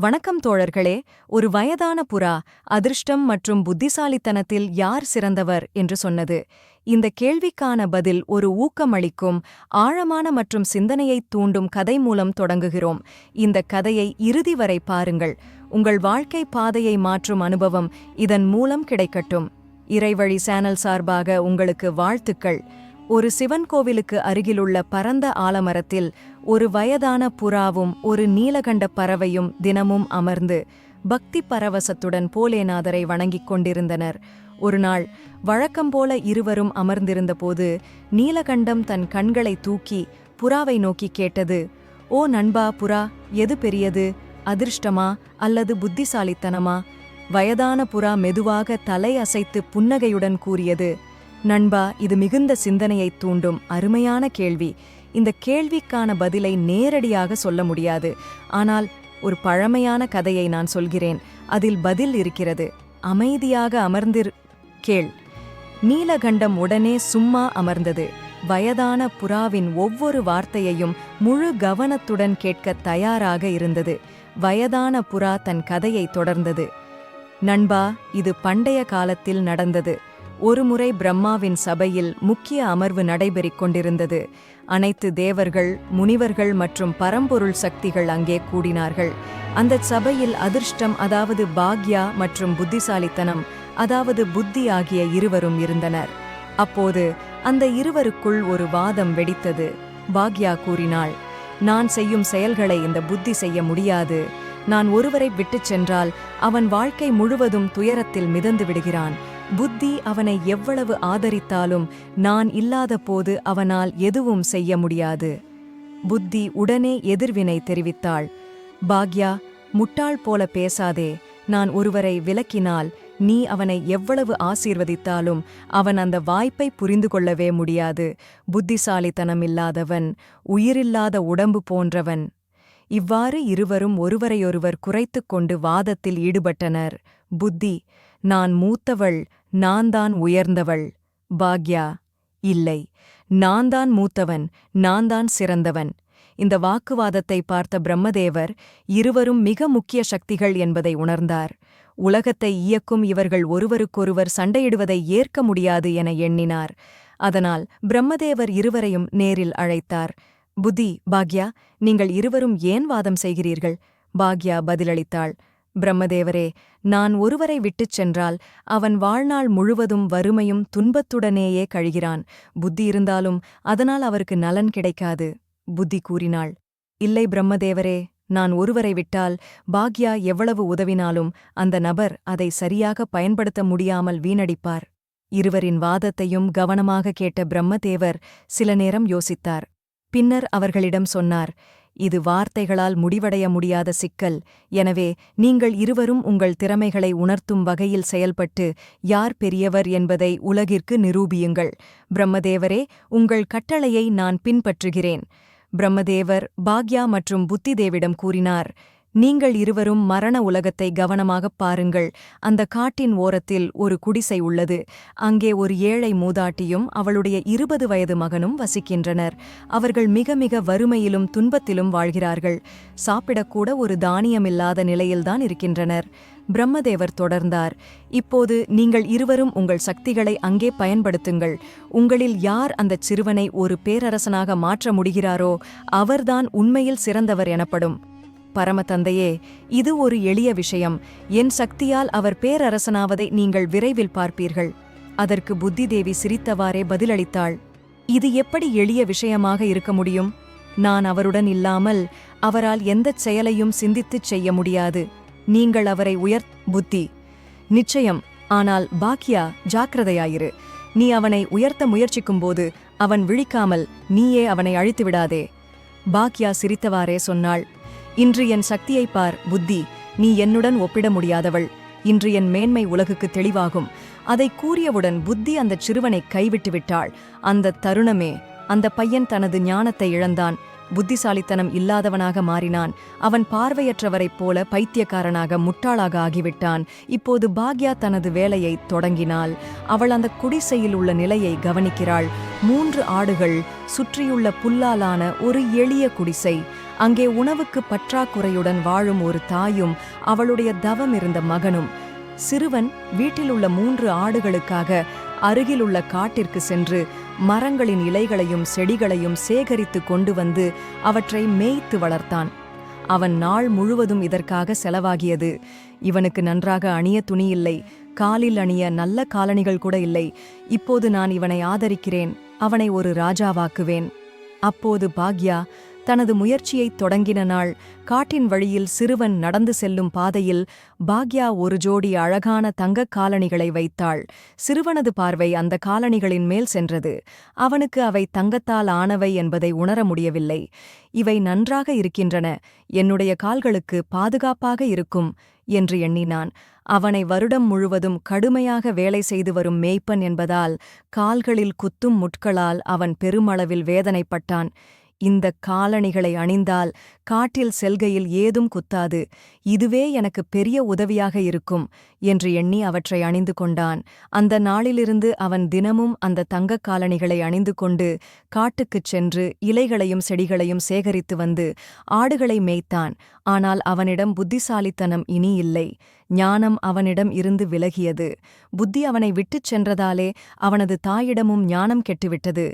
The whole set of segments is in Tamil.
வணக்கம் தோழர்களே. ஒரு வயதான புறா அதிர்ஷ்டம் மற்றும் புத்திசாலித்தனத்தில் யார் சிறந்தவர் என்று சொன்னது. இந்த கேள்விக்கான பதில் ஒரு ஊக்கமளிக்கும் ஆழமான மற்றும் சிந்தனையைத் தூண்டும் கதை மூலம் தொடங்குகிறோம். இந்த கதையை இறுதி வரை பாருங்கள். உங்கள் வாழ்க்கை பாதையை மாற்றும் அனுபவம் இதன் மூலம் கிடைக்கட்டும். இறைவழி சேனல் சார்பாக உங்களுக்கு வாழ்த்துக்கள். ஒரு சிவன் கோவிலுக்கு அருகிலுள்ள பரந்த ஆலமரத்தில் ஒரு வயதான புறாவும் ஒரு நீலகண்ட பறவையும் தினமும் அமர்ந்து பக்தி பரவசத்துடன் போலேநாதரை வணங்கிக் கொண்டிருந்தனர். ஒருநாள் வழக்கம்போல இருவரும் அமர்ந்திருந்தபோது நீலகண்டம் தன் கண்களை தூக்கி புறாவை நோக்கி கேட்டது ஓ நண்பா புறா எது பெரியது? அதிர்ஷ்டமா அல்லது புத்திசாலித்தனமா? வயதான புறா மெதுவாக தலை அசைத்து புன்னகையுடன் கூறியது நண்பா இது மிகுந்த சிந்தனையைத் தூண்டும் அருமையான கேள்வி. இந்த கேள்விக்கான பதிலை நேரடியாக சொல்ல முடியாது. ஆனால் ஒரு பழமையான கதையை நான் சொல்கிறேன். அதில் பதில் இருக்கிறது. அமைதியாக அமர்ந்திரு கேள். நீலகண்டம் உடனே சும்மா அமர்ந்தது. வயதான புறாவின் ஒவ்வொரு வார்த்தையையும் முழு கவனத்துடன் கேட்க தயாராக இருந்தது. வயதான புறா தன் கதையை தொடர்ந்தது. நண்பா இது பண்டைய காலத்தில் நடந்தது. ஒருமுறை பிரம்மாவின் சபையில் முக்கிய அமர்வு நடைபெறிக் கொண்டிருந்தது. அனைத்து தேவர்கள் முனிவர்கள் மற்றும் பரம்பொருள் சக்திகள் அங்கே கூடினார்கள். அந்த சபையில் அதிர்ஷ்டம் அதாவது பாக்யா மற்றும் புத்திசாலித்தனம் அதாவது புத்தி ஆகிய இருவரும் இருந்தனர். அப்போது அந்த இருவருக்குள் ஒரு வாதம் வெடித்தது. பாக்யா கூறினாள் நான் செய்யும் செயல்களை இந்த புத்தி செய்ய முடியாது. நான் ஒருவரை விட்டுச் சென்றால் அவன் வாழ்க்கை முழுவதும் துயரத்தில் மிதந்து விடுகிறான். புத்தி அவனை எவ்வளவு ஆதரித்தாலும் நான் இல்லாத போது அவனால் எதுவும் செய்ய முடியாது. புத்தி உடனே எதிர்வினை தெரிவித்தாள். பாக்யா முட்டாள் போல பேசாதே நான் ஒருவரை விலக்கினால் நீ அவனை எவ்வளவு ஆசீர்வதித்தாலும் அவன் அந்த வாய்ப்பை புரிந்து கொள்ளவே முடியாது. புத்திசாலித்தனம் இல்லாதவன் உயிரில்லாத உடம்பு போன்றவன். இவ்வாறு இருவரும் ஒருவரையொருவர் குறைத்துக் கொண்டு வாதத்தில் ஈடுபட்டனர். புத்தி நான் மூத்தவள் நான் தான் உயர்ந்தவள். பாக்யா இல்லை நான் தான் மூத்தவன் நான் தான் சிறந்தவன். இந்த வாக்குவாதத்தை பார்த்த பிரம்மதேவர் இருவரும் மிக முக்கிய சக்திகள் என்பதை உணர்ந்தார். உலகத்தை இயக்கும் இவர்கள் ஒருவருக்கொருவர் சண்டையிடுவதை ஏற்க முடியாது என எண்ணினார். அதனால் பிரம்மதேவர் இருவரையும் நேரில் அழைத்தார். புத்தி பாக்யா நீங்கள் இருவரும் ஏன் வாதம் செய்கிறீர்கள்? பாக்யா பதிலளித்தாள். பிரம்மதேவரே நான் ஒருவரை விட்டுச் சென்றால் அவன் வாழ்நாள் முழுவதும் வறுமையும் துன்பத்துடனேயே கழிகிறான். புத்தி இருந்தாலும் அதனால் அவருக்கு நலன் கிடைக்காது. புத்தி கூறினாள் இல்லை பிரம்மதேவரே நான் ஒருவரை விட்டால் பாக்யா எவ்வளவு உதவினாலும் அந்த நபர் அதை சரியாக பயன்படுத்த முடியாமல் வீணடிப்பார். இருவரின் வாதத்தையும் கவனமாக கேட்ட பிரம்மதேவர் சில நேரம் யோசித்தார். பின்னர் அவர்களிடம் சொன்னார் இது வார்த்தைகளால் முடிவடைய முடியாத சிக்கல். எனவே நீங்கள் இருவரும் உங்கள் திறமைகளை உணர்த்தும் வகையில் செயல்பட்டு யார் பெரியவர் என்பதை உலகிற்கு நிரூபியுங்கள். பிரம்மதேவரே உங்கள் கட்டளையை நான் பின்பற்றுகிறேன். பிரம்மதேவர் பாக்யா மற்றும் புத்திதேவிடம் கூறினார் நீங்கள் இருவரும் மரண உலகத்தை கவனமாகப் பாருங்கள். அந்த காட்டின் ஓரத்தில் ஒரு குடிசை உள்ளது. அங்கே ஒரு ஏழை மூதாட்டியும் அவளுடைய இருபது வயது மகனும் வசிக்கின்றனர். அவர்கள் மிக மிக வறுமையிலும் துன்பத்திலும் வாழ்கிறார்கள். சாப்பிடக்கூட ஒரு தானியமில்லாத நிலையில்தான் இருக்கின்றனர். பிரம்மதேவர் தொடர்ந்தார். இப்போது நீங்கள் இருவரும் உங்கள் சக்திகளை அங்கே பயன்படுத்துங்கள். உங்களில் யார் அந்தச் சிறுவனை ஒரு பேரரசனாக மாற்ற முடிகிறாரோ அவர்தான் உண்மையில் சிறந்தவர் எனப்படும். பரமதந்தையே இது ஒரு எளிய விஷயம். என் சக்தியால் அவர் பேரரசனாவதை நீங்கள் விரைவில் பார்ப்பீர்கள். அதற்கு புத்திதேவி சிரித்தவாறே பதிலளித்தாள். இது எப்படி எளிய விஷயமாக இருக்க முடியும்? நான் அவருடன் இல்லாமல் அவரால் எந்தச் செயலையும் சிந்தித்துச் செய்ய முடியாது. நீங்கள் அவரை உயர் புத்தி. நிச்சயம் ஆனால் பாக்கியா ஜாக்கிரதையாயிரு. நீ அவனை உயர்த்த முயற்சிக்கும்போது அவன் விழிக்காமல் நீயே அவனை அழித்து விடாதே பாக்யா சிரித்தவாறே சொன்னாள். இன்று என் சக்தியைப் பார் புத்தி. நீ என்னுடன் ஒப்பிட முடியாதவள். இன்று என் மேன்மை உலகுக்கு தெளிவாகும். அதை கூறியவுடன் புத்தி அந்த சிறுவனை கைவிட்டு விட்டாள். அந்த தருணமே அந்த பையன் தனது ஞானத்தை இழந்தான். புத்திசாலித்தனம் இல்லாதவனாக மாறினான். அவன் பார்வையற்றவரைப் போல பைத்தியக்காரனாக முட்டாளாக ஆகிவிட்டான். இப்போது பாக்யா தனது வேலையை தொடங்கினாள். அவள் அந்த குடிசையில் உள்ள நிலையை கவனிக்கிறாள். மூன்று ஆடுகள் சுற்றியுள்ள புல்லாலான ஒரு எளிய குடிசை. அங்கே உணவுக்கு பற்றாக்குறையுடன் வாழும் ஒரு தாயும் அவளுடைய தவம் இருந்த மகனும். சிறுவன் வீட்டில் உள்ள மூன்று ஆடுகளுக்காக அருகிலுள்ள காட்டிற்கு சென்று மரங்களின் இலைகளையும் செடிகளையும் சேகரித்து கொண்டு வந்து அவற்றை மேய்த்து வளர்த்தான். அவன் நாள் முழுவதும் இதற்காக செலவாகியது. இவனுக்கு நன்றாக அணிய துணி இல்லை. காலில் அணிய நல்ல காலணிகள் கூட இல்லை. இப்போது நான் இவனை ஆதரிக்கிறேன். அவனை ஒரு ராஜாவாக்குவேன். அப்போது பாக்யா தனது முயற்சியைத் தொடங்கின நாள் காட்டின் வழியில் சிறுவன் நடந்து செல்லும் பாதையில் பாக்யா ஒரு ஜோடி அழகான தங்கக் காலணிகளை வைத்தாள். சிறுவனது பார்வை அந்த காலணிகளின் மேல் சென்றது. அவனுக்கு அவை தங்கத்தால் ஆனவை என்பதை உணர முடியவில்லை. இவை நன்றாக இருக்கின்றன. என்னுடைய கால்களுக்கு பாதுகாப்பாக இருக்கும் என்று எண்ணினான். அவனை வருடம் முழுவதும் கடுமையாக வேலை செய்து வரும் மேய்ப்பன் என்பதால் கால்களில் குத்தும் முட்களால் அவன் பெருமளவில் வேதனைப்பட்டான். இந்த காலணிகளை அணிந்தால் காட்டில் செல்கையில் ஏதும் குத்தாது. இதுவே எனக்கு பெரிய உதவியாக இருக்கும் என்று எண்ணி அவற்றை அணிந்து கொண்டான். அந்த நாளிலிருந்து அவன் தினமும் அந்த தங்கக் காலணிகளை அணிந்து கொண்டு காட்டுக்குச் சென்று இலைகளையும் செடிகளையும் சேகரித்து வந்து ஆடுகளை மேய்த்தான். ஆனால் அவனிடம் புத்திசாலித்தனம் இனி இல்லை. ஞானம் அவனிடம் இருந்து விலகியது. புத்தி அவனை விட்டுச் சென்றதாலே அவனது தாயிடமும் ஞானம் கெட்டுவிட்டது.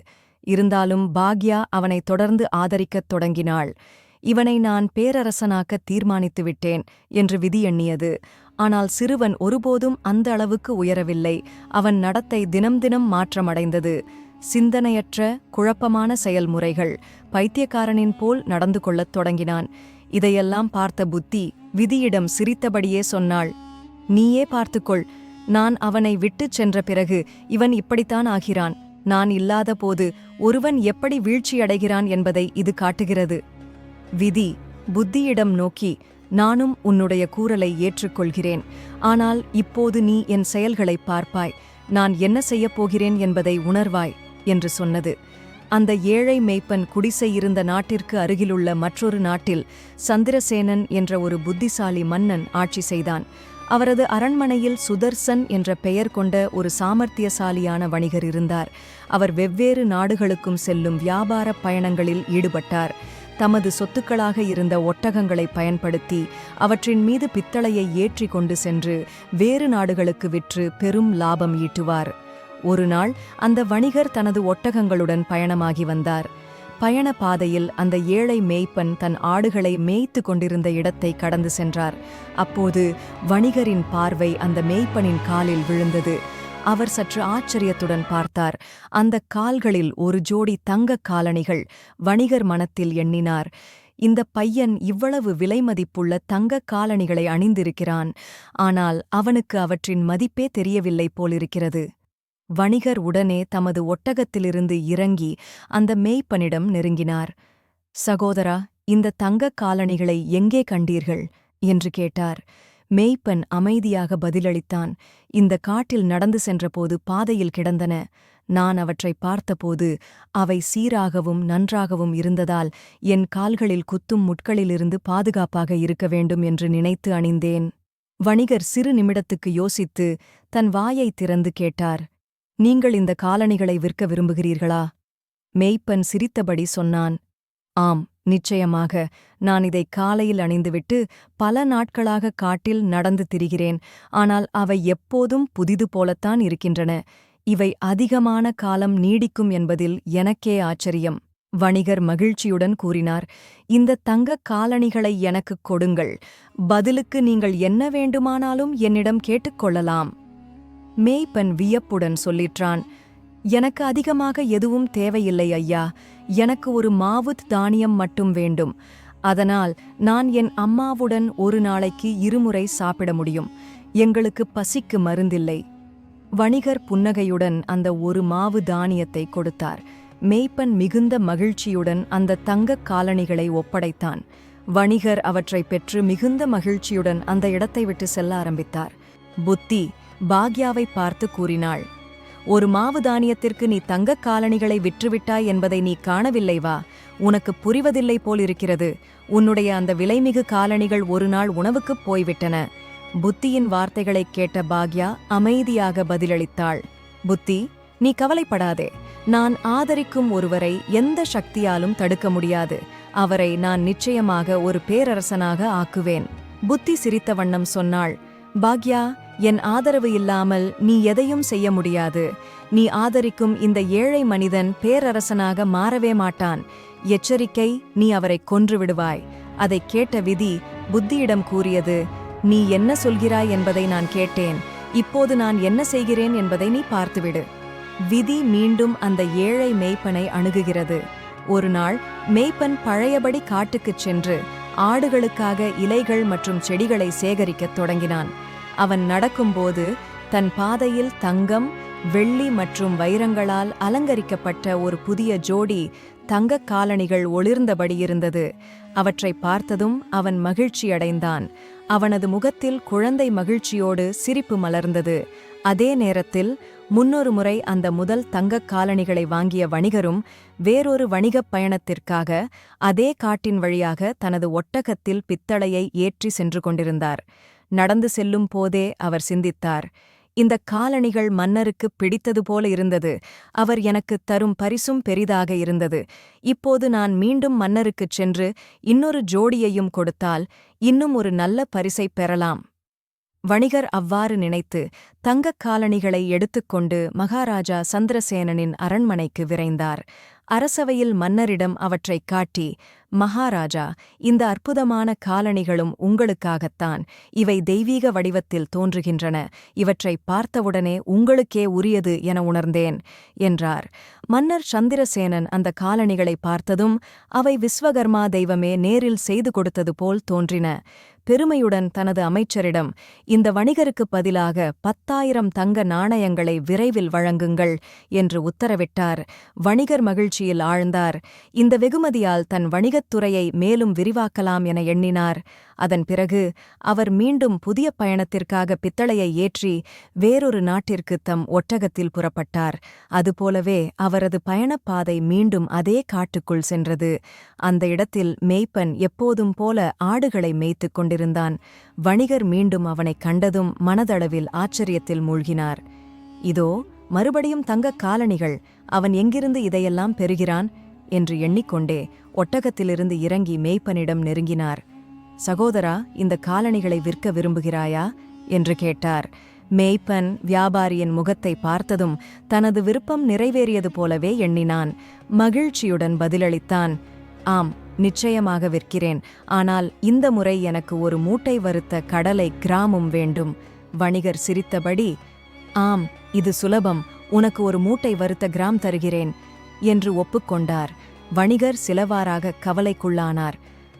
இருந்தாலும் பாக்யா அவனை தொடர்ந்து ஆதரிக்கத் தொடங்கினாள். இவனை நான் பேரரசனாக்க தீர்மானித்து விட்டேன் என்று விதி எண்ணியது. ஆனால் சிறுவன் ஒருபோதும் அந்த அளவுக்கு உயரவில்லை. அவன் நடத்தை தினம் தினம் மாற்றமடைந்தது. சிந்தனையற்ற குழப்பமான செயல்முறைகள் பைத்தியக்காரனின் போல் நடந்து கொள்ளத் தொடங்கினான். இதையெல்லாம் பார்த்த புத்தி விதியிடம் சிரித்தபடியே சொன்னாள். நீயே பார்த்துக்கொள். நான் அவனை விட்டுச் சென்ற பிறகு இவன் இப்படித்தான் ஆகிறான். நான் இல்லாத போது ஒருவன் எப்படி வீழ்ச்சியடைகிறான் என்பதை இது காட்டுகிறது. விதி புத்தியிடம் நோக்கி நானும் உன்னுடைய கூறலை ஏற்றுக்கொள்கிறேன். ஆனால் இப்போது நீ என் செயல்களைப் பார்ப்பாய். நான் என்ன செய்யப் போகிறேன் என்பதை உணர்வாய் என்று சொன்னது. அந்த ஏழை மேய்ப்பன் குடிசை இருந்த நாட்டிற்கு அருகிலுள்ள மற்றொரு நாட்டில் சந்திரசேனன் என்ற ஒரு புத்திசாலி மன்னன் ஆட்சி செய்தான். அவரது அரண்மனையில் சுதர்சன் என்ற பெயர் கொண்ட ஒரு சாமர்த்தியசாலியான வணிகர் இருந்தார். அவர் வெவ்வேறு நாடுகளுக்கும் செல்லும் வியாபார பயணங்களில் ஈடுபட்டார். தமது சொத்துக்களாக இருந்த ஒட்டகங்களை பயன்படுத்தி அவற்றின் மீது பித்தளையை ஏற்றி கொண்டு சென்று வேறு நாடுகளுக்கு விற்று பெரும் லாபம் ஈட்டுவார். ஒரு நாள் அந்த வணிகர் தனது ஒட்டகங்களுடன் பயணமாகி வந்தார். பயண பாதையில் அந்த ஏழை மேய்ப்பன் தன் ஆடுகளை மேய்த்து கொண்டிருந்த இடத்தை கடந்து சென்றார். அப்போது வணிகரின் பார்வை அந்த மேய்ப்பனின் காலில் விழுந்தது. அவர் சற்று ஆச்சரியத்துடன் பார்த்தார். அந்த கால்களில் ஒரு ஜோடி தங்கக் காலணிகள் வணிகர் மனத்தில் எண்ணினார். இந்த பையன் இவ்வளவு விலைமதிப்புள்ள தங்கக் காலணிகளை அணிந்திருக்கிறான். ஆனால் அவனுக்கு அவற்றின் மதிப்பே தெரியவில்லை போலிருக்கிறது. வணிகர் உடனே தமது ஒட்டகத்திலிருந்து இறங்கி அந்த மேய்ப்பனிடம் நெருங்கினார். சகோதரா இந்த தங்கக் காலணிகளை எங்கே கண்டீர்கள்? என்று கேட்டார். மேய்ப்பன் அமைதியாக பதிலளித்தான். இந்த காட்டில் நடந்து சென்றபோது பாதையில் கிடந்தன. நான் அவற்றை பார்த்தபோது அவை சீராகவும் நன்றாகவும் இருந்ததால் என் கால்களில் குத்தும் முட்களிலிருந்து பாதுகாப்பாக இருக்க வேண்டும் என்று நினைத்து அணிந்தேன். வணிகர் சிறு நிமிடத்துக்கு யோசித்து தன் வாயைத் திறந்து கேட்டார். நீங்கள் இந்த காலணிகளை விற்க விரும்புகிறீர்களா? மெய்ப்பன் சிரித்தபடி சொன்னான் ஆம் நிச்சயமாக. நான் இதை காலையில் அணிந்துவிட்டு பல நாட்களாக காட்டில் நடந்து திரிகிறேன். ஆனால் அவை எப்போதும் புதிது போலத்தான் இருக்கின்றன. இவை அதிகமான காலம் நீடிக்கும் என்பதில் எனக்கே ஆச்சரியம் வணிகர் மகிழ்ச்சியுடன் கூறினார். இந்த தங்கக் காலணிகளை எனக்குக் கொடுங்கள். பதிலுக்கு நீங்கள் என்ன வேண்டுமானாலும் என்னிடம் கேட்டுக்கொள்ளலாம் மேய்ப்பன் வியப்புடன் சொல்லிற்றான் எனக்கு அதிகமாக எதுவும் தேவையில்லை ஐயா. எனக்கு ஒரு மாவுத் தானியம் மட்டும் வேண்டும். அதனால் நான் என் அம்மாவுடன் ஒரு நாளைக்கு இருமுறை சாப்பிட முடியும். எங்களுக்கு பசிக்கு மருந்தில்லை. வணிகர் புன்னகையுடன் அந்த ஒரு மாவு தானியத்தை கொடுத்தார். மேய்ப்பன் மிகுந்த மகிழ்ச்சியுடன் அந்த தங்கக் காலணிகளை ஒப்படைத்தான். வணிகர் அவற்றைப் பெற்று மிகுந்த மகிழ்ச்சியுடன் அந்த இடத்தை விட்டு செல்ல ஆரம்பித்தார். புத்தி பாக்யாவை பார்த்து கூறினாள் ஒரு மாவு தானியத்திற்கு நீ தங்கக் காலணிகளை விற்றுவிட்டாய் என்பதை நீ காணவில்லை வா. உனக்கு புரிவதில்லை போலிருக்கிறது. உன்னுடைய அந்த விலைமிகு காலணிகள் ஒரு நாள் உணவுக்குப் போய்விட்டன. புத்தியின் வார்த்தைகளைக் கேட்ட பாக்யா அமைதியாக பதிலளித்தாள் புத்தி நீ கவலைப்படாதே. நான் ஆதரிக்கும் ஒருவரை எந்த சக்தியாலும் தடுக்க முடியாது. அவரை நான் நிச்சயமாக ஒரு பேரரசனாக ஆக்குவேன். புத்தி சிரித்த வண்ணம் சொன்னாள் பாக்யா என் ஆதரவு இல்லாமல் நீ எதையும் செய்ய முடியாது. நீ ஆதரிக்கும் இந்த ஏழை மனிதன் பேரரசனாக மாறவே மாட்டான். எச்சரிக்கை நீ அவரை கொன்று விடுவாய். அதை கேட்ட விதி புத்தியிடம் கூறியது நீ என்ன சொல்கிறாய் என்பதை நான் கேட்டேன். இப்போது நான் என்ன செய்கிறேன் என்பதை நீ பார்த்துவிடு. விதி மீண்டும் அந்த ஏழை மேய்ப்பனை அணுகுகிறது. ஒரு நாள் மேய்ப்பன் பழையபடி காட்டுக்குச் சென்று ஆடுகளுக்காக இலைகள் மற்றும் செடிகளை சேகரிக்கத் தொடங்கினான். அவன் நடக்கும்போது தன் பாதையில் தங்கம் வெள்ளி மற்றும் வைரங்களால் அலங்கரிக்கப்பட்ட ஒரு புதிய ஜோடி தங்கக் காலணிகள் ஒளிர்ந்தபடி இருந்தது. அவற்றை பார்த்ததும் அவன் மகிழ்ச்சியடைந்தான் அவனது முகத்தில் குழந்தை மகிழ்ச்சியோடு சிரிப்பு மலர்ந்தது. அதே நேரத்தில் முன்னொரு முறை அந்த முதல் தங்கக் காலணிகளை வாங்கிய வணிகரும் வேறொரு வணிகப் பயணத்திற்காக அதே காட்டின் வழியாக தனது ஒட்டகத்தில் பித்தளையை ஏற்றி சென்று கொண்டிருந்தார். நடந்து செல்லும் போதே அவர் சிந்தித்தார். இந்த காலணிகள் மன்னருக்கு பிடித்தது போல இருந்தது. அவர் எனக்குத் தரும் பரிசும் பெரிதாக இருந்தது. இப்போது நான் மீண்டும் மன்னருக்குச் சென்று இன்னொரு ஜோடியையும் கொடுத்தால் இன்னும் ஒரு நல்ல பரிசைப் பெறலாம். வணிகர் அவ்வாறு நினைத்து தங்கக் காலணிகளை எடுத்துக்கொண்டு மகாராஜா சந்திரசேனனின் அரண்மனைக்கு விரைந்தார். அரசவையில் மன்னரிடம் அவற்றைக் காட்டி மகாராஜா இந்த அற்புதமான காலணிகளும் உங்களுக்காகத்தான். இவை தெய்வீக வடிவத்தில் தோன்றுகின்றன. இவற்றை பார்த்தவுடனே உங்களுக்கே உரியது என உணர்ந்தேன் என்றார். மன்னர் சந்திரசேனன் அந்த காலணிகளை பார்த்ததும் அவை விஸ்வகர்மா தெய்வமே நேரில் செய்து கொடுத்தது போல் தோன்றின. பெருமையுடன் தனது அமைச்சரிடம் இந்த வணிகருக்குப் பதிலாக பத்தாயிரம் தங்க நாணயங்களை விரைவில் வழங்குங்கள் என்று உத்தரவிட்டார். வணிகர் மகிழ்ச்சியில் ஆழ்ந்தார். இந்த வெகுமதியால் தன் வணிகத்துறையை மேலும் விரிவாக்கலாம் என எண்ணினார். அதன் பிறகு அவர் மீண்டும் புதிய பயணத்திற்காக பித்தளையை ஏற்றி வேறொரு நாட்டிற்கு தம் ஒட்டகத்தில் புறப்பட்டார். அதுபோலவே அவரது பயணப்பாதை மீண்டும் அதே காட்டுக்குள் சென்றது. அந்த இடத்தில் மேய்ப்பன் எப்போதும் போல ஆடுகளை மேய்த்துக் கொண்டிருந்தான். வணிகர் மீண்டும் அவனைக் கண்டதும் மனதளவில் ஆச்சரியத்தில் மூழ்கினார். இதோ மறுபடியும் தங்கக் காலணிகள் அவன் எங்கிருந்து இதையெல்லாம் பெறுகிறான்? என்று எண்ணிக்கொண்டே ஒட்டகத்திலிருந்து இறங்கி மேய்ப்பனிடம் நெருங்கினார். சகோதரா இந்த காலணிகளை விற்க விரும்புகிறாயா? என்று கேட்டார். மேய்ப்பன் வியாபாரியின் முகத்தை பார்த்ததும் தனது விருப்பம் நிறைவேறியது போலவே எண்ணினான். மகிழ்ச்சியுடன் பதிலளித்தான். ஆம் நிச்சயமாக விற்கிறேன். ஆனால் இந்த முறை எனக்கு ஒரு மூட்டை வருத்த கடலை கிராமம் வேண்டும். வணிகர் சிரித்தபடி ஆம் இது சுலபம். உனக்கு ஒரு மூட்டை வறுத்த கிராம் தருகிறேன். என்று ஒப்புக்கொண்டார். வணிகர் சிலவாறாக கவலைக்குள்ளானார்.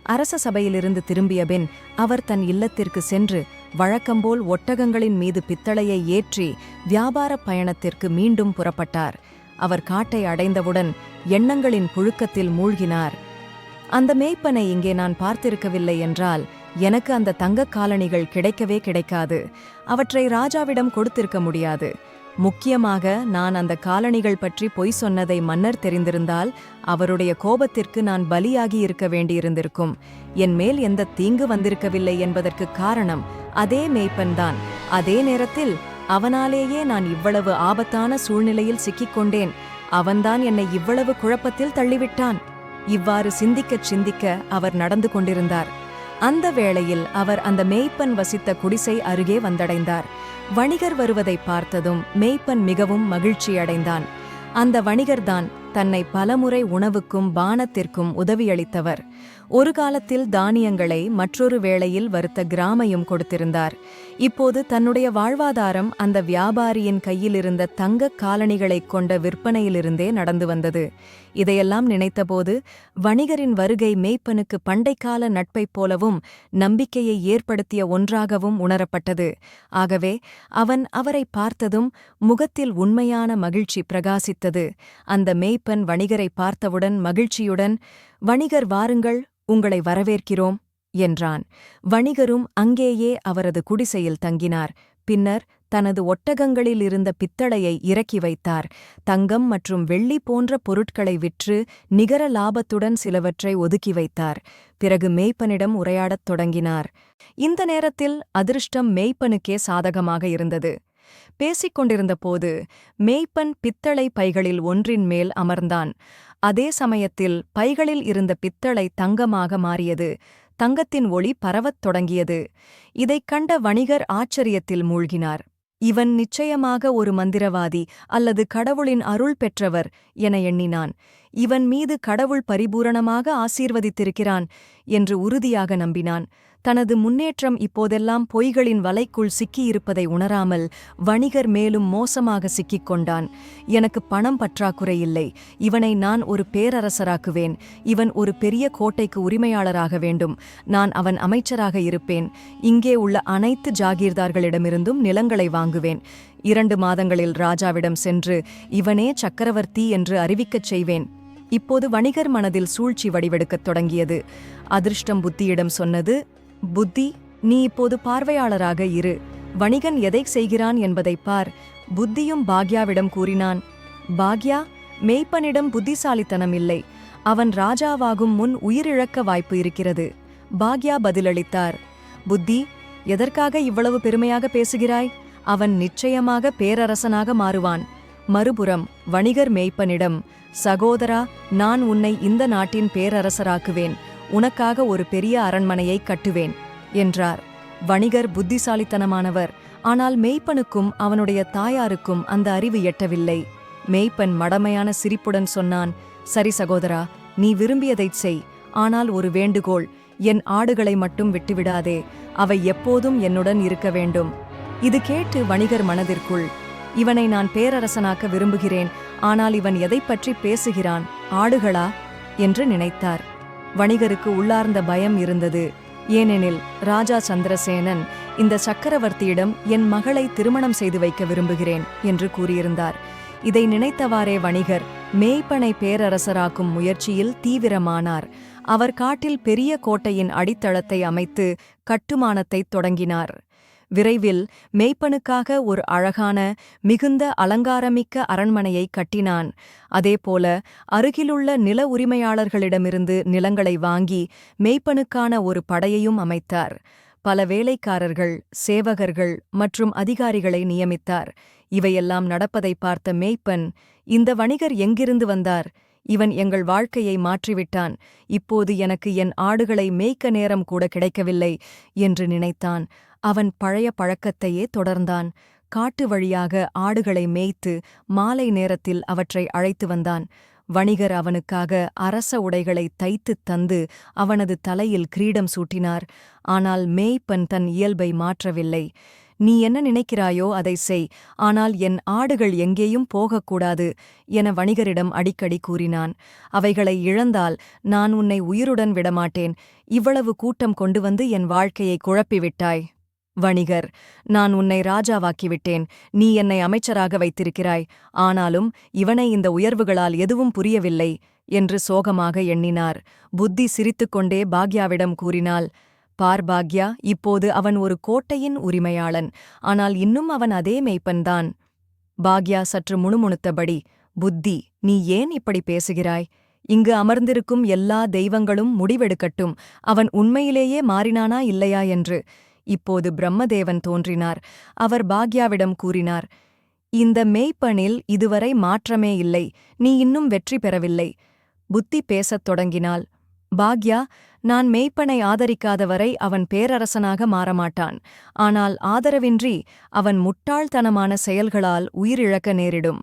அரச சபையிலிருந்து திரும்பியபின் அவர் தன் இல்லத்திற்கு சென்று வழக்கம்போல் ஒட்டகங்களின் மீது பித்தளையை ஏற்றி வியாபார பயணத்திற்கு மீண்டும் புறப்பட்டார். அவர் காட்டை அடைந்தவுடன் எண்ணங்களின் புழுக்கத்தில் மூழ்கினார். அந்த மேய்ப்பனை இங்கே நான் பார்த்திருக்கவில்லை என்றால் எனக்கு அந்த தங்கக் காலணிகள் கிடைக்கவே கிடைக்காது. அவற்றை ராஜாவிடம் கொடுத்திருக்க முடியாது. முக்கியமாக நான் அந்த காலணிகள் பற்றி பொய் சொன்னதை மன்னர் தெரிந்திருந்தால் அவருடைய கோபத்திற்கு நான் பலியாகி இருக்க வேண்டியிருந்திருக்கும். என் மேல் எந்த தீங்கு வந்திருக்கவில்லை என்பதற்கு காரணம் அதே மேய்ப்பன்தான் அதே நேரத்தில் அவனாலேயே நான் இவ்வளவு ஆபத்தான சூழ்நிலையில் சிக்கிக்கொண்டேன். அவன்தான் என்னை இவ்வளவு குழப்பத்தில் தள்ளிவிட்டான். இவ்வாறு சிந்திக்கச் சிந்திக்க அவர் நடந்து கொண்டிருந்தார். அந்த வேளையில் அவர் அந்த மேய்ப்பன் வசித்த குடிசை அருகே வந்தடைந்தார். வணிகர் வருவதை பார்த்ததும் மேய்ப்பன் மிகவும் மகிழ்ச்சியடைந்தான். அந்த வணிகர்தான் தன்னை பலமுறை உணவுக்கும் பானத்திற்கும் உதவியளித்தவர். ஒரு காலத்தில் தானியங்களை மற்றொரு வேளையில் வறுத்த கிராமையும் கொடுத்திருந்தார். இப்போது தன்னுடைய வாழ்வாதாரம் அந்த வியாபாரியின் கையிலிருந்த தங்கக் காலணிகளைக் கொண்ட விற்பனையிலிருந்தே நடந்து வந்தது. இதையெல்லாம் நினைத்தபோது வணிகரின் வருகை மேய்ப்பனுக்கு பண்டைக்கால நட்பைப் போலவும் நம்பிக்கையை ஏற்படுத்திய ஒன்றாகவும் உணரப்பட்டது. ஆகவே அவன் அவரை பார்த்ததும் முகத்தில் உண்மையான மகிழ்ச்சி பிரகாசித்தது. அந்த மேய்ப்பன் வணிகரை பார்த்தவுடன் மகிழ்ச்சியுடன் வணிகர் வாருங்கள் உங்களை வரவேற்கிறோம் என்றான். வணிகரும் அங்கேயே அவரது குடிசையில் தங்கினார். பின்னர் தனது ஒட்டகங்களில் இருந்த பித்தளையை இறக்கி வைத்தார். தங்கம் மற்றும் வெள்ளி போன்ற பொருட்களை விற்று நிகர லாபத்துடன் சிலவற்றை ஒதுக்கி வைத்தார். பிறகு மேய்ப்பனிடம் உரையாடத் தொடங்கினார். இந்த நேரத்தில் அதிர்ஷ்டம் மேய்ப்பனுக்கே சாதகமாக இருந்தது. பேசிக் கொண்டிருந்தபோது மேய்ப்பன் பித்தளை பைகளில் ஒன்றின் மேல் அமர்ந்தான். அதே சமயத்தில் பைகளில் இருந்த பித்தளை தங்கமாக மாறியது. தங்கத்தின் ஒளி பரவத் தொடங்கியது. இதைக் கண்ட வணிகர் ஆச்சரியத்தில் மூழ்கினார். இவன் நிச்சயமாக ஒரு மந்திரவாதி அல்லது கடவுளின் அருள் பெற்றவர் என எண்ணினான். இவன் மீது கடவுள் பரிபூரணமாக ஆசீர்வதித்திருக்கிறான் என்று உறுதியாக நம்பினான். தனது முன்னேற்றம் இப்போதெல்லாம் பொய்களின் வலைக்குள் சிக்கியிருப்பதை உணராமல் வணிகர் மேலும் மோசமாக சிக்கிக் கொண்டான் எனக்கு பணம் பற்றாக்குறை இல்லை. இவனை நான் ஒரு பேரரசராக்குவேன். இவன் ஒரு பெரிய கோட்டைக்கு உரிமையாளராக வேண்டும். நான் அவன் அமைச்சராக இருப்பேன். இங்கே உள்ள அனைத்து ஜாகீர்தார்களிடமிருந்தும் நிலங்களை வாங்குவேன். இரண்டு மாதங்களில் ராஜாவிடம் சென்று இவனே சக்கரவர்த்தி என்று அறிவிக்கச் செய்வேன். இப்போது வணிகர் மனதில் சூழ்ச்சி வடிவெடுக்கத் தொடங்கியது. அதிர்ஷ்டம் புத்தியிடம் சொன்னது புத்தி நீ இப்போது பார்வையாளராக இரு. வணிகன் எதை செய்கிறான் என்பதைப் பார். புத்தியும் பாக்யாவிடம் கூறினான் பாக்யா மெய்ப்பனிடம் புத்திசாலித்தனம் இல்லை. அவன் ராஜாவாகும் முன் உயிரிழக்க வாய்ப்பு இருக்கிறது. பாக்யா பதிலளித்தார் புத்தி எதற்காக இவ்வளவு பெருமையாக பேசுகிறாய்? அவன் நிச்சயமாக பேரரசனாக மாறுவான். மறுபுறம் வணிகர் மேய்ப்பனிடம் சகோதரா நான் உன்னை இந்த நாட்டின் பேரரசராக்குவேன். உனக்காக ஒரு பெரிய அரண்மனையை கட்டுவேன் என்றார். வணிகர் புத்திசாலித்தனமானவர். ஆனால் மெய்ப்பனுக்கும் அவனுடைய தாயாருக்கும் அந்த அறிவு எட்டவில்லை. மெய்ப்பன் மடமையான சிரிப்புடன் சொன்னான் சரி சகோதரா நீ விரும்பியதைச் செய். ஆனால் ஒரு வேண்டுகோள் என் ஆடுகளை மட்டும் விட்டுவிடாதே. அவை எப்போதும் என்னுடன் இருக்க வேண்டும். இது கேட்டு வணிகர் மனதிற்குள் இவனை நான் பேரரசனாக்க விரும்புகிறேன். ஆனால் இவன் எதை பற்றி பேசுகிறான்? ஆடுகளா? என்று நினைத்தார். வணிகருக்கு உள்ளார்ந்த பயம் இருந்தது. ஏனெனில் ராஜா சந்திரசேனன் இந்த சக்கரவர்த்தியிடம் என் மகளை திருமணம் செய்து வைக்க விரும்புகிறேன் என்று கூறியிருந்தார். இதை நினைத்தவாறே வணிகர் மேய்ப்பனை பேரரசராக்கும் முயற்சியில் தீவிரமானார். அவர் காட்டில் பெரிய கோட்டையின் அடித்தளத்தை அமைத்து கட்டுமானத்தைத் தொடங்கினார். விரைவில் மெய்ப்பனுக்காக ஒரு அழகான மிகுந்த அலங்காரமிக்க அரண்மனையை கட்டினான். அதேபோல அருகிலுள்ள நில உரிமையாளர்களிடமிருந்து நிலங்களை வாங்கி மெய்ப்பனுக்கான ஒரு படையையும் அமைத்தார். பல வேலைக்காரர்கள் சேவகர்கள் மற்றும் அதிகாரிகளை நியமித்தார். இவையெல்லாம் நடப்பதை பார்த்த மேய்ப்பன் இந்த வணிகர் எங்கிருந்து வந்தார்? இவன் எங்கள் வாழ்க்கையை மாற்றிவிட்டான். இப்போது எனக்கு என் ஆடுகளை மேய்க்க நேரம் கூட கிடைக்கவில்லை என்று நினைத்தான். அவன் பழைய பழக்கத்தையே தொடர்ந்தான். காட்டு வழியாக ஆடுகளை மேய்த்து மாலை நேரத்தில் அவற்றை அழைத்து வந்தான். வணிகர் அவனுக்காக அரச உடைகளை தைத்துத் தந்து அவனது தலையில் கிரீடம் சூட்டினார். ஆனால் மேய்ப்பன் தன் இயல்பை மாற்றவில்லை. நீ என்ன நினைக்கிறாயோ அதை செய். ஆனால் என் ஆடுகள் எங்கேயும் போகக்கூடாது என வணிகரிடம் அடிக்கடி கூறினான். அவைகளை இழந்தால் நான் உன்னை உயிருடன் விடமாட்டேன். இவ்வளவு கூட்டம் கொண்டு வந்து என் வாழ்க்கையை குழப்பிவிட்டாய். வணிகர் நான் உன்னை ராஜாவாக்கிவிட்டேன் நீ என்னை அமைச்சராக வைத்திருக்கிறாய் ஆனாலும் இவனை இந்த உயர்வுகளால் எதுவும் புரியவில்லை என்று சோகமாக எண்ணினார். புத்தி சிரித்துக்கொண்டே பாக்யாவிடம் கூறினாள் பார் பாக்யா இப்போது அவன் ஒரு கோட்டையின் உரிமையாளன் ஆனால் இன்னும் அவன் அதே மெய்ப்பன்தான் பாக்யா சற்று முணுமுணுத்தபடி புத்தி நீ ஏன் இப்படி பேசுகிறாய்? இங்கு அமர்ந்திருக்கும் எல்லா தெய்வங்களும் முடிவெடுக்கட்டும் அவன் உண்மையிலேயே மாறினானா இல்லையா என்று இப்போது பிரம்மதேவன் தோன்றினார். அவர் பாக்யாவிடம் கூறினார் இந்த மெய்ப்பனில் இதுவரை மாற்றமே இல்லை. நீ இன்னும் வெற்றி பெறவில்லை. புத்தி பேசத் தொடங்கினாள். பாக்யா நான் மெய்ப்பனை ஆதரிக்காதவரை அவன் பேரரசனாக மாறமாட்டான். ஆனால் ஆதரவின்றி அவன் முட்டாள்தனமான செயல்களால் உயிரிழக்க நேரிடும்.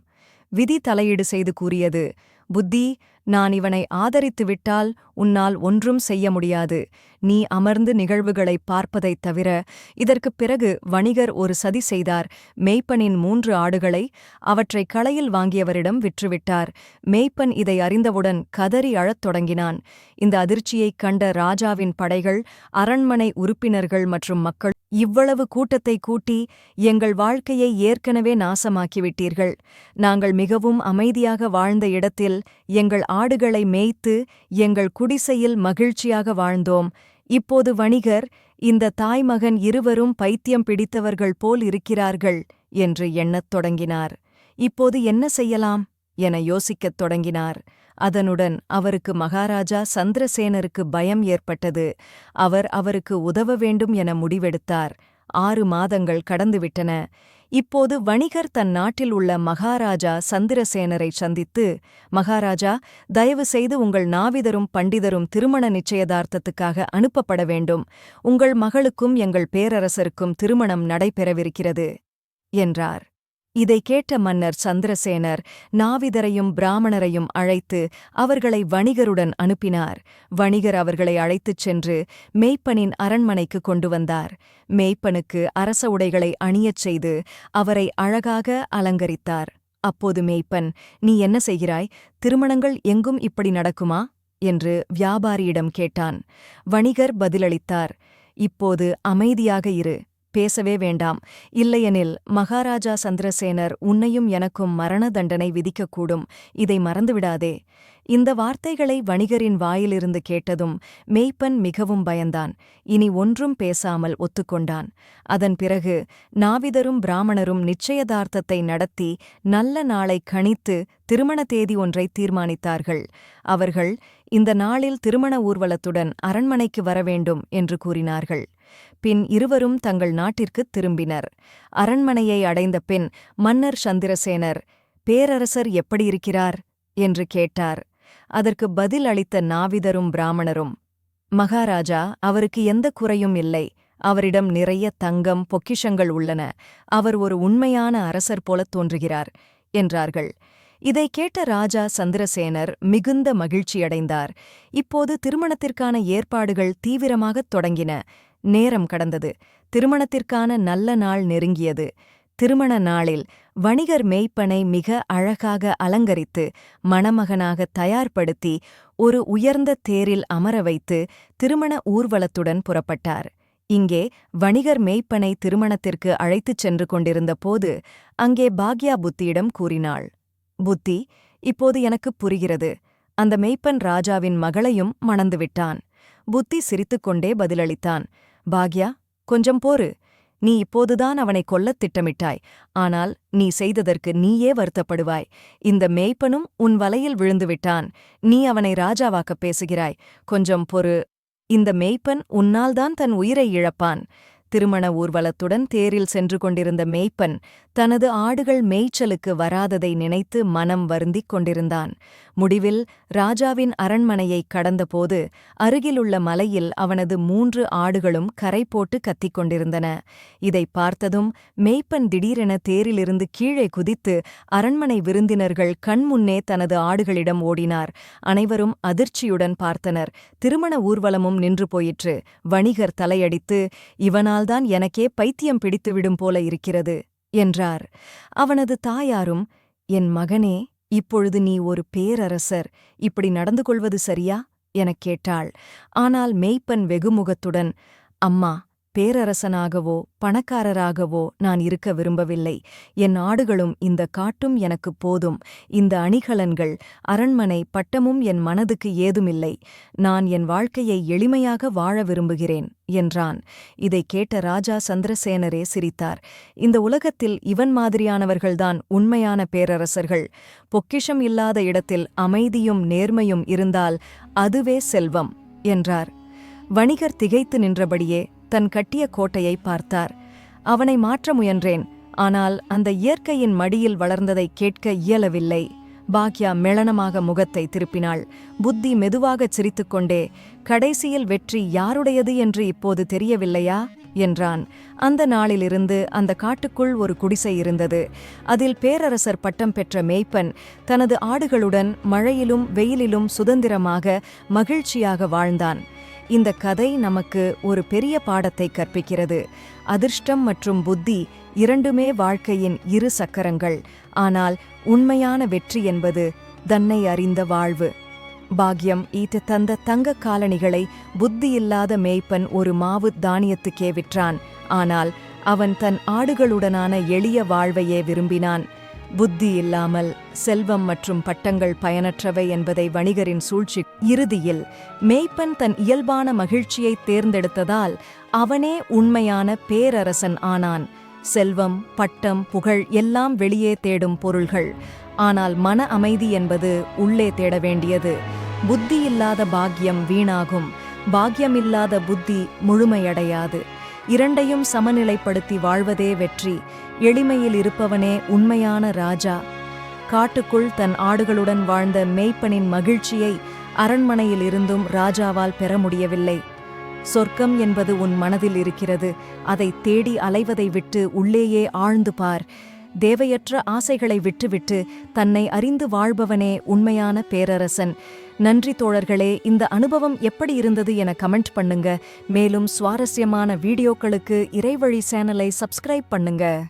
விதி தலையீடு செய்து கூறியது புத்தி நான் இவனை ஆதரித்துவிட்டால் உன்னால் ஒன்றும் செய்ய முடியாது. நீ அமர்ந்து நிகழ்வுகளைப் பார்ப்பதைத் தவிர இதற்குப் பிறகு வணிகர் ஒரு சதி செய்தார். மேய்ப்பனின் மூன்று ஆடுகளை அவற்றை களையில் வாங்கியவரிடம் விற்றுவிட்டார். மேய்ப்பன் இதை அறிந்தவுடன் கதறி அழத் தொடங்கினான். இந்த அதிர்ச்சியைக் கண்ட ராஜாவின் படைகள் அரண்மனை உறுப்பினர்கள் மற்றும் மக்கள் இவ்வளவு கூட்டத்தை கூட்டி எங்கள் வாழ்க்கையை ஏற்கனவே நாசமாக்கிவிட்டீர்கள். நாங்கள் மிகவும் அமைதியாக வாழ்ந்த இடத்தில் எங்கள் ஆடுகளை மேய்த்து எங்கள் குடிசையில் மகிழ்ச்சியாக வாழ்ந்தோம். இப்போது வணிகர் இந்த தாய்மகன் இருவரும் பைத்தியம் பிடித்தவர்கள் போல் இருக்கிறார்கள் என்று எண்ணத் தொடங்கினார். இப்போது என்ன செய்யலாம்? என யோசிக்கத் தொடங்கினார். அதனுடன் அவருக்கு மகாராஜா சந்திரசேனருக்கு பயம் ஏற்பட்டது. அவர் அவருக்கு உதவ வேண்டும் என முடிவெடுத்தார். ஆறு மாதங்கள் கடந்துவிட்டன. இப்போது வணிகர் தன் நாட்டில் உள்ள மகாராஜா சந்திரசேனரை சந்தித்து மகாராஜா தயவு செய்து உங்கள் நாவிதரும் பண்டிதரும் திருமண நிச்சயதார்த்தத்துக்காக அனுப்பப்பட வேண்டும். உங்கள் மகளுக்கும் எங்கள் பேரரசருக்கும் திருமணம் நடைபெறவிருக்கிறது என்றார். இதை கேட்ட மன்னர் சந்திரசேனர் நாவிதரையும் பிராமணரையும் அழைத்து அவர்களை வணிகருடன் அனுப்பினார். வணிகர் அவர்களை அழைத்துச் சென்று மேய்ப்பனின் அரண்மனைக்கு கொண்டு வந்தார். மேய்ப்பனுக்கு அரச உடைகளை அணியச் செய்து அவரை அழகாக அலங்கரித்தார். அப்போது மேய்ப்பன் நீ என்ன செய்கிறாய்? திருமணங்கள் எங்கும் இப்படி நடக்குமா? என்று வியாபாரியிடம் கேட்டான். வணிகர் பதிலளித்தார் இப்போது அமைதியாக இரு. பேசவே வேண்டாம். இல்லையெனில் மகாராஜா சந்திரசேனர் உன்னையும் எனக்கும் மரண தண்டனை விதிக்கக்கூடும். இதை மறந்துவிடாதே. இந்த வார்த்தைகளை வணிகரின் வாயிலிருந்து கேட்டதும் மெய்ப்பன் மிகவும் பயந்தான். இனி ஒன்றும் பேசாமல் ஒத்துக்கொண்டான். அதன் பிறகு நாவிதரும் பிராமணரும் நிச்சயதார்த்தத்தை நடத்தி நல்ல நாளை கணித்து திருமண தேதி ஒன்றை தீர்மானித்தார்கள். அவர்கள் இந்த நாளில் திருமண ஊர்வலத்துடன் அரண்மனைக்கு வரவேண்டும் என்று கூறினார்கள். பின் இருவரும் தங்கள் நாட்டிற்குத் திரும்பினர். அரண்மனையை அடைந்த பின் மன்னர் சந்திரசேனர் பேரரசர் எப்படியிருக்கிறார்? என்று கேட்டார். அதற்கு பதில் அளித்த நாவிதரும் பிராமணரும் மகாராஜா அவருக்கு எந்த குறையும் இல்லை. அவரிடம் நிறைய தங்கம் பொக்கிஷங்கள் உள்ளன. அவர் ஒரு உண்மையான அரசர் போலத் தோன்றுகிறார் என்றார்கள். இதை கேட்ட ராஜா சந்திரசேனர் மிகுந்த மகிழ்ச்சியடைந்தார். இப்போது திருமணத்திற்கான ஏற்பாடுகள் தீவிரமாகத் தொடங்கின. நேரம் கடந்தது. திருமணத்திற்கான நல்ல நாள் நெருங்கியது. திருமண நாளில் வணிகர் மெய்ப்பனை மிக அழகாக அலங்கரித்து மணமகனாக தயார்படுத்தி ஒரு உயர்ந்த தேரில் அமர வைத்து திருமண ஊர்வலத்துடன் புறப்பட்டார். இங்கே வணிகர் மெய்ப்பனை திருமணத்திற்கு அழைத்துச் சென்று கொண்டிருந்த போது அங்கே பாக்யா புத்தியிடம் கூறினாள் புத்தி இப்போது எனக்கு புரிகிறது. அந்த மெய்ப்பன் ராஜாவின் மகளையும் மணந்துவிட்டான். புத்தி சிரித்துக்கொண்டே பதிலளித்தான். பாக்யா கொஞ்சம் போரு. நீ இப்போதுதான் அவனை கொல்லத் திட்டமிட்டாய். ஆனால் நீ செய்ததற்கு நீயே வருத்தப்படுவாய். இந்த மேய்ப்பனும் உன் வலையில் விழுந்துவிட்டான் நீ அவனை ராஜாவாக்கப் பேசுகிறாய். கொஞ்சம் பொறு. இந்த மேய்ப்பன் உன்னால்தான் தன் உயிரை இழப்பான். திருமண ஊர்வலத்துடன் தேரில் சென்று கொண்டிருந்த மேய்ப்பன் தனது ஆடுகள் மேய்ச்சலுக்கு வராததை நினைத்து மனம் வருந்திக் கொண்டிருந்தான். முடிவில் ராஜாவின் அரண்மனையைக் கடந்தபோது அருகிலுள்ள மலையில் அவனது மூன்று ஆடுகளும் கரை போட்டு கத்திக் கொண்டிருந்தன. இதைப் பார்த்ததும் மேய்ப்பன் திடீரென தேரிலிருந்து கீழே குதித்து அரண்மனை விருந்தினர்கள் கண்முன்னே தனது ஆடுகளிடம் ஓடினார். அனைவரும் அதிர்ச்சியுடன் பார்த்தனர். திருமண ஊர்வலமும் நின்று போயிற்று. வணிகர் தலையடித்து இவனால் இவனால்தான் எனக்கே பைத்தியம் பிடித்துவிடும் போல இருக்கிறது என்றார். அவனது தாயாரும் என் மகனே இப்பொழுது நீ ஒரு பேரரசர் இப்படி நடந்து கொள்வது சரியா? எனக் கேட்டாள். ஆனால் மெய்ப்பன் வெகுமுகத்துடன் அம்மா பேரரசனாகவோ பணக்காரராகவோ நான் இருக்க விரும்பவில்லை. என் ஆடுகளும் இந்த காட்டும் எனக்குப் போதும். இந்த அணிகலன்கள் அரண்மனை பட்டமும் என் மனதுக்கு ஏதுமில்லை. நான் என் வாழ்க்கையை எளிமையாக வாழ விரும்புகிறேன் என்றான். இதைக் கேட்ட ராஜா சந்திரசேனரே சிரித்தார். இந்த உலகத்தில் இவன் மாதிரியானவர்கள்தான் உண்மையான பேரரசர்கள். பொக்கிஷம் இல்லாத இடத்தில் அமைதியும் நேர்மையும் இருந்தால் அதுவே செல்வம் என்றார். வணிகர் திகைத்து நின்றபடியே தன் கட்டிய கோட்டையை பார்த்தார். அவனை மாற்ற முயன்றேன். ஆனால் அந்த இயற்கையின் மடியில் வளர்ந்ததை கேட்க இயலவில்லை. பாக்யா மெளனமாக முகத்தை திருப்பினாள். புத்தி மெதுவாகச் சிரித்துக்கொண்டே கடைசியில் வெற்றி யாருடையது என்று இப்போது தெரியவில்லையா? என்றான். அந்த நாளிலிருந்து அந்த காட்டுக்குள் ஒரு குடிசை இருந்தது. அதில் பேரரசர் பட்டம் பெற்ற மேய்ப்பன் தனது ஆடுகளுடன் மழையிலும் வெயிலிலும் சுதந்திரமாக மகிழ்ச்சியாக வாழ்ந்தான். இந்த கதை நமக்கு ஒரு பெரிய பாடத்தை கற்பிக்கிறது. அதிர்ஷ்டம் மற்றும் புத்தி இரண்டுமே வாழ்க்கையின் இரு சக்கரங்கள். ஆனால் உண்மையான வெற்றி என்பது தன்னை அறிந்த வாழ்வு. பாக்யம் ஈட்டு தந்த தங்க காலணிகளை புத்தியில்லாத மேய்ப்பன் ஒரு மாவு தானியத்துக்கே விற்றான். ஆனால் அவன் தன் ஆடுகளுடனான எளிய வாழ்வையே விரும்பினான். புத்தி இல்லாமல் செல்வம் மற்றும் பட்டங்கள் பயனற்றவை என்பதை வணிகரின் சூழ்ச்சி இறுதியில் மேய்ப்பன் தன் இயல்பான மகிழ்ச்சியைத் தேர்ந்தெடுத்ததால் அவனே உண்மையான பேரரசன் ஆனான். செல்வம் பட்டம் புகழ் எல்லாம் வெளியே தேடும் பொருள்கள். ஆனால் மன அமைதி என்பது உள்ளே தேட வேண்டியது. புத்தியில்லாத பாக்கியம் வீணாகும். பாக்கியமில்லாத புத்தி முழுமையடையாது. இரண்டையும் சமநிலைப்படுத்தி வாழ்வதே வெற்றி. எளிமையில் இருப்பவனே உண்மையான ராஜா. காட்டுக்குள் தன் ஆடுகளுடன் வாழ்ந்த மெய்ப்பனின் மகிழ்ச்சியை அரண்மனையில் இருந்தும் ராஜாவால் பெற முடியவில்லை. சொர்க்கம் என்பது உன் மனதில் இருக்கிறது. அதை தேடி அலைவதை விட்டு உள்ளேயே ஆழ்ந்து பார். தேவையற்ற ஆசைகளை விட்டுவிட்டு தன்னை அறிந்து வாழ்பவனே உண்மையான பேரரசன். நன்றி தோழர்களே இந்த அனுபவம் எப்படி இருந்தது என கமெண்ட் பண்ணுங்க. மேலும் சுவாரஸ்யமான வீடியோக்களுக்கு இறைவழி சேனலை சப்ஸ்கிரைப் பண்ணுங்க.